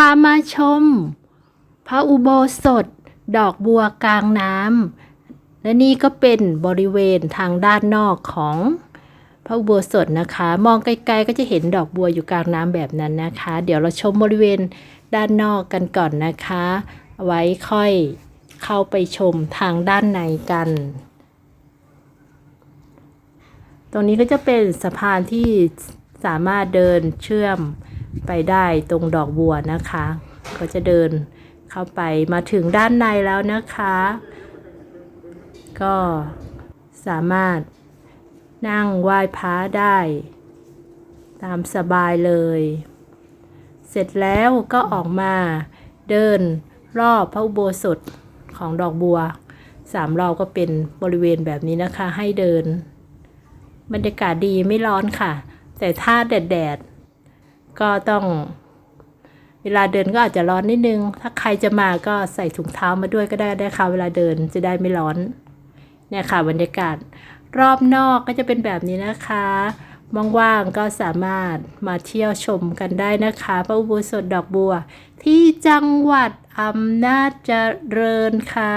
พามาชม พระอุโบสถ ดอกบัวกลางน้ำและนี่ก็เป็นบริเวณทางด้านนอกของพระอุโบสถนะคะ มองไกลๆก็จะเห็นดอกบัวอยู่กลางน้ำแบบนั้นนะคะ เดี๋ยวเราชมบริเวณด้านนอกกันก่อนนะคะ ไว้ค่อยเข้าไปชมทางด้านในกัน ตรงนี้ก็จะเป็นสะพานที่สามารถเดินเชื่อม ไปได้ตรงดอกบัวนะคะ ก็จะเดินเข้าไปมาถึงด้านในแล้วนะคะ ก็สามารถนั่งไหว้พระได้ ตามสบายเลย เสร็จแล้วก็ออกมาเดินรอบพระอุโบสถของดอกบัวสามรอบก็เป็นบริเวณแบบนี้นะคะให้เดิน บรรยากาศดีไม่ร้อนค่ะ แต่ถ้าแดดๆ ก็ต้อง เวลาเดินก็อาจจะร้อนนิดนึง ถ้าใครจะมาก็ใส่ถุงเท้ามาด้วยก็ได้ได้ค่ะเวลาเดินจะได้ไม่ร้อนเนี่ยค่ะบรรยากาศ รอบนอกก็จะเป็นแบบนี้นะคะว่างๆก็สามารถมาเที่ยวชมกันได้นะคะ พระอุโบสถดอกบัว ที่จังหวัดอำนาจเจริญค่ะ